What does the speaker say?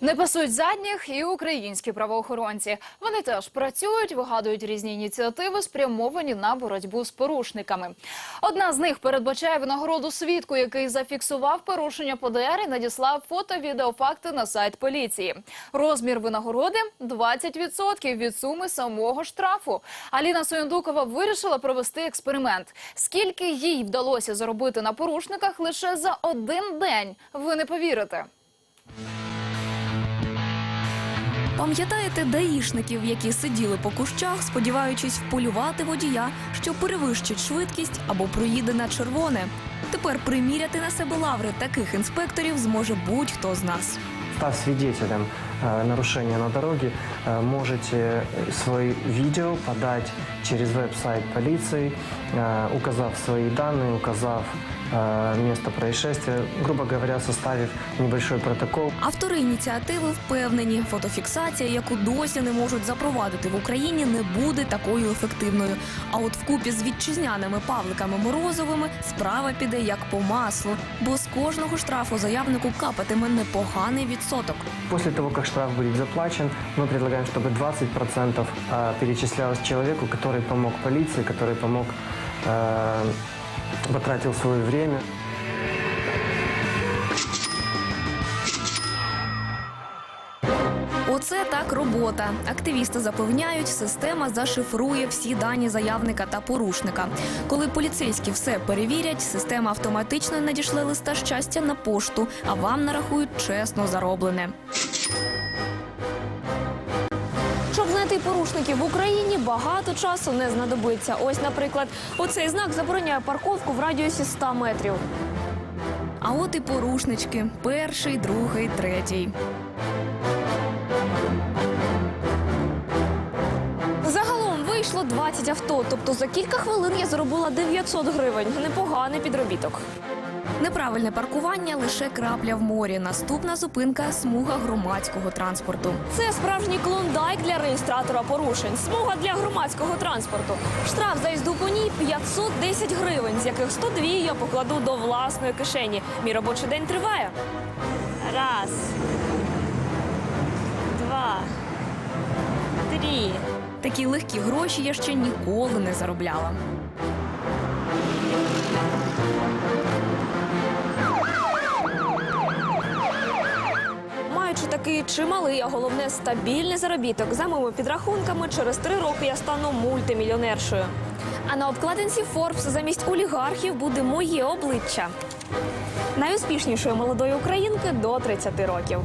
Не пасуть задніх і українські правоохоронці. Вони теж працюють, вигадують різні ініціативи, спрямовані на боротьбу з порушниками. Одна з них передбачає винагороду свідку, який зафіксував порушення ПДР і надіслав фото-відеофакти на сайт поліції. Розмір винагороди 20% від суми самого штрафу. Аліна Соєндукова вирішила провести експеримент. Скільки їй вдалося заробити на порушниках лише за один день? Ви не повірите. Пам'ятаєте даїшників, які сиділи по кущах, сподіваючись вполювати водія, що перевищить швидкість або проїде на червоне? Тепер приміряти на себе лаври таких інспекторів зможе будь-хто з нас. Став свидетелем э, нарушения на дороге, э, можете свое видео подать через веб-сайт полиции, э, указав свои данные, указав э, место происшествия, грубо говоря, составив небольшой протокол. Автори ініціативи впевнені, фотофіксація, яку досі не можуть запровадити в Україні, не буде такою ефективною. А от вкупі з вітчизняними Павликами Морозовими справа піде як по маслу, бо з кожного штрафу заявнику капатиме непоганий відсоток. После того, как штраф будет заплачен, мы предлагаем, чтобы 20% э, перечислялось человеку, который помог полиции, который помог, э, потратил свое время. Оце так робота. Активісти запевняють, система зашифрує всі дані заявника та порушника. Коли поліцейські все перевірять, система автоматично надішле листа щастя на пошту, а вам нарахують чесно зароблене. Щоб знайти порушників в Україні, багато часу не знадобиться. Ось, наприклад, оцей знак забороняє парковку в радіусі 100 метрів. А от і порушнички: перший, другий, третій. Загалом вийшло 20 авто, тобто за кілька хвилин я заробила 900 гривень. Непоганий підробіток. Неправильне паркування лише крапля в морі. Наступна зупинка смуга громадського транспорту. Це справжній клондайк для реєстратора порушень. Смуга для громадського транспорту. Штраф за їзду по ній 510 гривень, з яких 102 я покладу до власної кишені. Мій робочий день триває. Раз. Два. Три. Такі легкі гроші я ще ніколи не заробляла. Маючи такий чималий, а головне стабільний заробіток, за моїми підрахунками, через три роки я стану мультимільйонершою. А на обкладинці Forbes замість олігархів буде моє обличчя. Найуспішнішої молодої українки до 30 років.